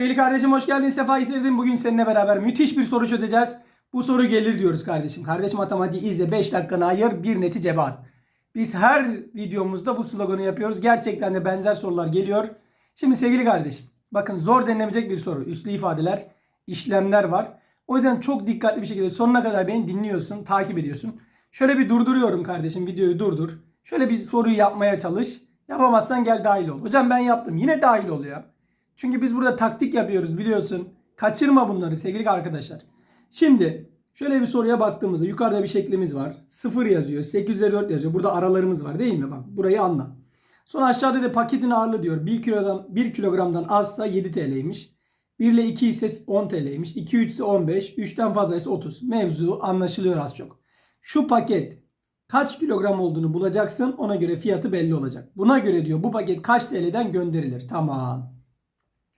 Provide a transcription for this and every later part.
Sevgili kardeşim hoş geldin, sefa getirdin. Bugün seninle beraber müthiş bir soru çözeceğiz. Bu soru gelir diyoruz kardeşim. Kardeş matematiği izle 5 dakikanı ayır bir neti cebe. Biz her videomuzda bu sloganı yapıyoruz. Gerçekten de benzer sorular geliyor. Şimdi sevgili kardeşim bakın zor denilemeyecek bir soru. Üslü ifadeler, işlemler var. O yüzden çok dikkatli bir şekilde sonuna kadar beni dinliyorsun, takip ediyorsun. Şöyle bir durduruyorum kardeşim videoyu durdur. Şöyle bir soruyu yapmaya çalış. Yapamazsan gel dahil ol. Hocam ben yaptım. Yine dahil ol. Çünkü biz burada taktik yapıyoruz biliyorsun. Kaçırma bunları sevgili arkadaşlar. Şimdi şöyle bir soruya baktığımızda yukarıda bir şeklimiz var. 0 yazıyor. 854 yazıyor. Burada aralarımız var değil mi? Bak burayı anla. Sonra aşağıda da paketin ağırlığı diyor. 1 kilogram 1 kilogramdan azsa 7 TL'ymiş. 1 ile 2 ise 10 TL'ymiş. 2 3 ise 15. 3'ten fazla ise 30. Mevzu anlaşılıyor az çok. Şu paket kaç kilogram olduğunu bulacaksın. Ona göre fiyatı belli olacak. Buna göre diyor bu paket kaç TL'den gönderilir. Tamam.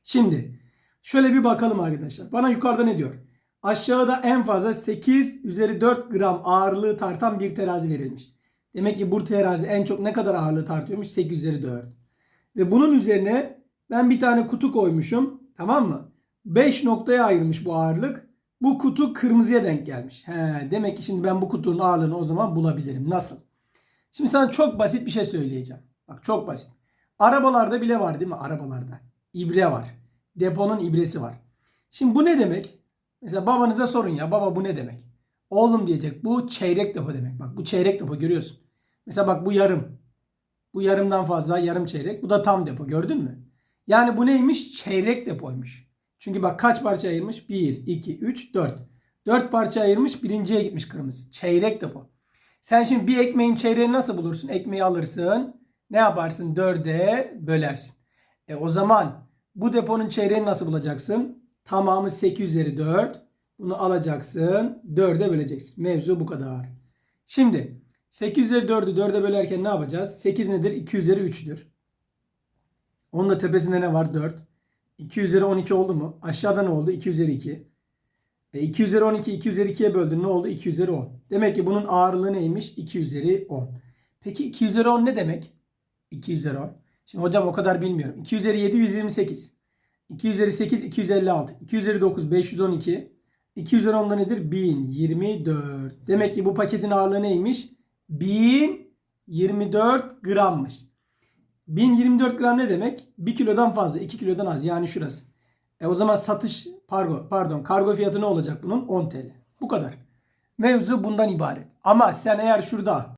Şimdi şöyle bir bakalım arkadaşlar. Bana yukarıda ne diyor? Aşağıda en fazla 8 üzeri 4 gram ağırlığı tartan bir terazi verilmiş. Demek ki bu terazi en çok ne kadar ağırlığı tartıyormuş? 8 üzeri 4. Ve bunun üzerine ben bir tane kutu koymuşum. Tamam mı? 5 noktaya ayrılmış bu ağırlık. Bu kutu kırmızıya denk gelmiş. He, demek ki şimdi ben bu kutunun ağırlığını o zaman bulabilirim. Nasıl? Şimdi sana çok basit bir şey söyleyeceğim. Bak çok basit. Arabalarda bile var değil mi? Arabalarda. İbre var. Deponun ibresi var. Şimdi bu ne demek? Mesela babanıza sorun ya baba bu ne demek? Oğlum diyecek bu çeyrek depo demek. Bak bu çeyrek depo görüyorsun. Mesela bak bu yarım. Bu yarımdan fazla yarım çeyrek. Bu da tam depo gördün mü? Yani bu neymiş? Çeyrek depoymuş. Çünkü bak kaç parça ayırmış? 1, 2, 3, 4. 4 parça ayırmış birinciye gitmiş kırmızı. Çeyrek depo. Sen şimdi bir ekmeğin çeyreğini nasıl bulursun? Ekmeği alırsın. Ne yaparsın? 4'e bölersin. E o zaman bu deponun çeyreğini nasıl bulacaksın? Tamamı 8 üzeri 4. Bunu alacaksın. 4'e böleceksin. Mevzu bu kadar. Şimdi 8 üzeri 4'ü 4'e bölerken ne yapacağız? 8 nedir? 2 üzeri 3'tür. Onun da tepesinde ne var? 4. 2 üzeri 12 oldu mu? Aşağıda ne oldu? 2 üzeri 2. E 2 üzeri 12 2 üzeri 2'ye böldün ne oldu? 2 üzeri 10. Demek ki bunun ağırlığı neymiş? 2 üzeri 10. Peki 2 üzeri 10 ne demek? 2 üzeri 10. Şimdi hocam o kadar bilmiyorum. 2 üzeri 7 128. 2 üzeri 8 256. 2 üzeri 9 512. 2 üzeri 10 da nedir? 1024. Demek ki bu paketin ağırlığı neymiş? 1024 grammış. 1024 gram ne demek? 1 kilodan fazla, 2 kilodan az. Yani şurası. E o zaman satış pardon, pardon kargo fiyatı ne olacak bunun? 10 TL. Bu kadar. Mevzu bundan ibaret. Ama sen eğer şurada